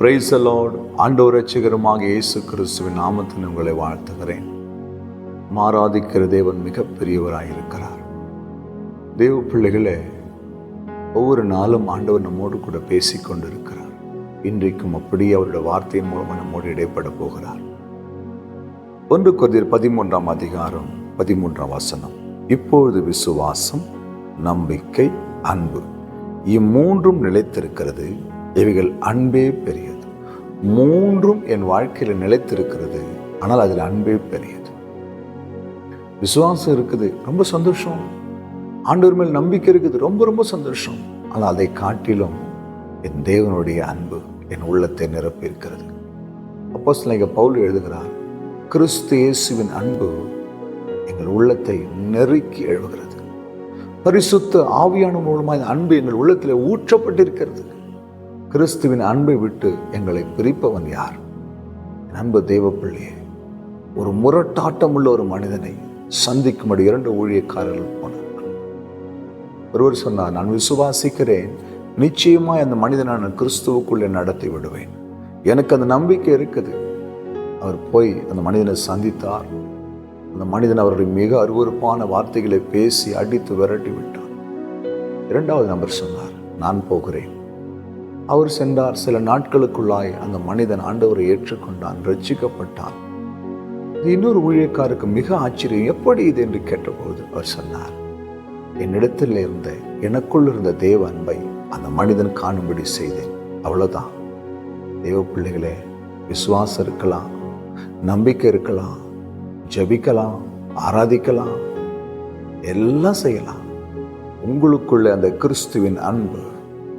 Price Lord ஆண்டவர் ரட்சகருமாக இயேசு கிறிஸ்துவின் நாமத்தில் உங்களை வாழ்த்துகிறேன். மாறாதிக்கிற தேவன் மிகப்பெரியவராய் இருக்கிறார் தேவ பிள்ளைகளே ஒவ்வொரு நாளும் ஆண்டவர் நம்மோடு கூட பேசிக் கொண்டிருக்கிறார். இன்றைக்கும் அப்படியே அவருடைய வார்த்தையின் மூலமாக நம்மோடு இடைப்பட போகிறார். ஒன்று கொதிர் பதிமூன்றாம் அதிகாரம் பதிமூன்றாம் வசனம். இப்பொழுது விசுவாசம் நம்பிக்கை அன்பு இம்மூன்றும் நிலைத்திருக்கிறது. இவைகள் அன்பே பெரிய மூன்றும் என் வாழ்க்கையில் நிலைத்திருக்கிறது. ஆனால் அதில் அன்பே பெரியது. விசுவாசம் இருக்குது ரொம்ப சந்தோஷம். ஆண்டவர் மேல் நம்பிக்கை இருக்குது ரொம்ப ரொம்ப சந்தோஷம். ஆனால் அதை காட்டிலும் என் தேவனுடைய அன்பு என் உள்ளத்தை நிரப்பி இருக்கிறது அப்போ சில பவுல் எழுதுகிறார் கிறிஸ்து இயேசுவின் அன்பு எங்கள் உள்ளத்தை நெருக்கி எழுகிறது பரிசுத்த ஆவியான மூலமாக இந்த அன்பு எங்கள் உள்ளத்தில் ஊற்றப்பட்டிருக்கிறது. கிறிஸ்துவின் அன்பை விட்டு எங்களை பிரிப்பவன் யார்? அன்பு தெய்வ பிள்ளையே ஒரு முரட்டாட்டம் உள்ள ஒரு மனிதனை சந்திக்கும்படி இரண்டு ஊழியக்காரர்கள் போனார்கள். ஒருவர் சொன்னார் நான் விசுவாசிக்கிறேன். நிச்சயமாக அந்த மனிதனை நான் கிறிஸ்துவுக்குள்ளே நடத்தி விடுவேன். எனக்கு அந்த நம்பிக்கை இருக்குது. அவர் போய் அந்த மனிதனை சந்தித்தார். அந்த மனிதன் அவருடைய மிக அருவறுப்பான வார்த்தைகளை பேசி அடித்து விரட்டி விட்டார். இரண்டாவது நபர் சொன்னார் நான் போகிறேன். அவர் சென்றார். சில நாட்களுக்குள்ளாய் அந்த மனிதன் ஆண்டவரை ஏற்றுக்கொண்டான் ரட்சிக்கப்பட்டான். இன்னொரு ஊழியக்காருக்கு மிக ஆச்சரியம் எப்படி இது? என்று கேட்டபோது அவர் சொன்னார் என்னிடத்தில் இருந்த எனக்குள் இருந்த தேவ அன்பை அந்த மனிதன் காணும்படி செய்தேன். அவ்வளோதான் தேவ பிள்ளைகளே விசுவாசம் இருக்கலாம் நம்பிக்கை இருக்கலாம் ஜபிக்கலாம் ஆராதிக்கலாம் எல்லாம் செய்யலாம். உங்களுக்குள்ள அந்த கிறிஸ்துவின் அன்பு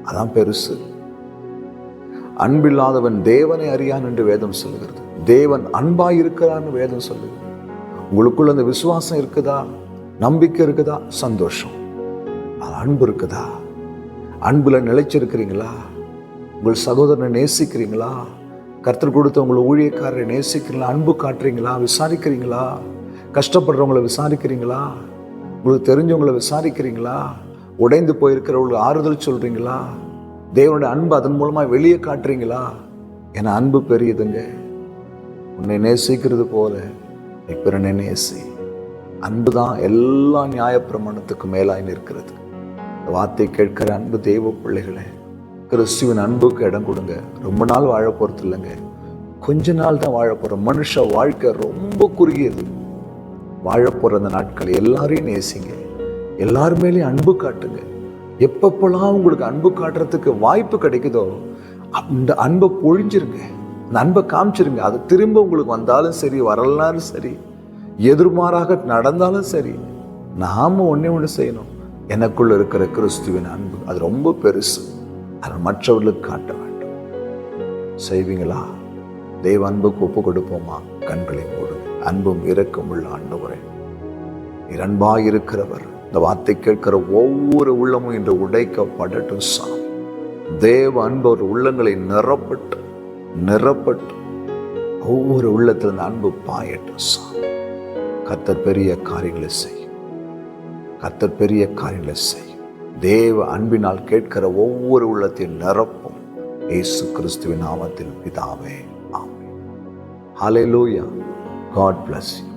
அதான் பெருசு. அன்பில்லாதவன் தேவனை அறியான் என்று வேதம் சொல்லுகிறது. தேவன் அன்பாய் இருக்கிறான்னு வேதம் சொல்லுது உங்களுக்குள்ள அந்த விசுவாசம் இருக்குதா? நம்பிக்கை இருக்குதா? சந்தோஷம். அது அன்பு இருக்குதா? அன்பில் நிலைச்சிருக்கிறீங்களா உங்கள் சகோதரனை நேசிக்கிறீங்களா? கர்த்தர் கொடுத்த உங்களை ஊழியக்காரரை நேசிக்கிறீங்களா? அன்பு காட்டுறீங்களா? விசாரிக்கிறீங்களா? கஷ்டப்படுறவங்களை விசாரிக்கிறீங்களா? உங்களுக்கு தெரிஞ்சவங்களை விசாரிக்கிறீங்களா? உடைந்து போயிருக்கிறவங்களுக்கு ஆறுதல் சொல்கிறீங்களா தேவனுடைய அன்பு அதன் மூலமாக வெளியே காட்டுறீங்களா? என அன்பு பெரியதுங்க. உன்னை நேசிக்கிறது போல நீ பிறனை நேசி. அன்பு தான் எல்லா நியாயப்பிரமாணத்துக்கு மேலாய் நிற்கிறது. இந்த வார்த்தை கேட்கிற அன்பு தெய்வ பிள்ளைகளே கிறிஸ்துவின் அன்புக்கு இடம் கொடுங்க. ரொம்ப நாள் வாழ போகிறது இல்லைங்க. கொஞ்ச நாள் தான் வாழ போகிறோம் மனுஷ வாழ்க்கை ரொம்ப குறுகியது. வாழ போகிற அந்த நாட்கள் எல்லாரையும் நேசிங்க. எல்லார் மேலேயும் அன்பு காட்டுங்க. எப்பப்பெல்லாம் உங்களுக்கு அன்பு காட்டுறதுக்கு வாய்ப்பு கிடைக்குதோ அந்த அன்பை பொழிஞ்சிருங்க. அந்த அன்பை காமிச்சிருங்க. அது திரும்ப உங்களுக்கு வந்தாலும் சரி வரலனாலும் சரி எதிர்மாறாக நடந்தாலும் சரி நாம் ஒன்றே ஒன்று செய்யணும். எனக்குள்ள இருக்கிற கிறிஸ்துவின் அன்பு அது ரொம்ப பெருசு. அதை மற்றவர்களுக்கு காட்ட வேண்டும். செய்வீங்களா? தெய்வ அன்புக்கு ஒப்பு கொடுப்போமா? கண்களை மூடு. அன்பும் இரக்கம் உள்ள ஆண்டவரே. இரண்பாயிருக்கிறவர் இருக்கிறவர். இந்த வார்த்தை கேட்கிற ஒவ்வொரு உள்ளமும் இன்று உடைக்கப்படட்டும் சாமி. தேவ அன்பு ஒரு உள்ளங்களை நிரப்பட்டு நிரப்பட்டு ஒவ்வொரு உள்ளத்தில் இந்த அன்பு பாயட்டும் சாமி. கத்தர் பெரிய காரியங்களை செய்யும். கத்தர் பெரிய காரியங்களை செய்யும். தேவ அன்பினால் கேட்கிற ஒவ்வொரு உள்ளத்தையும் நிரப்பும். இயேசு கிறிஸ்துவின் நாமத்தில் பிதாவே ஆமே ஹலே லூயா காட் பிளஸ் யூ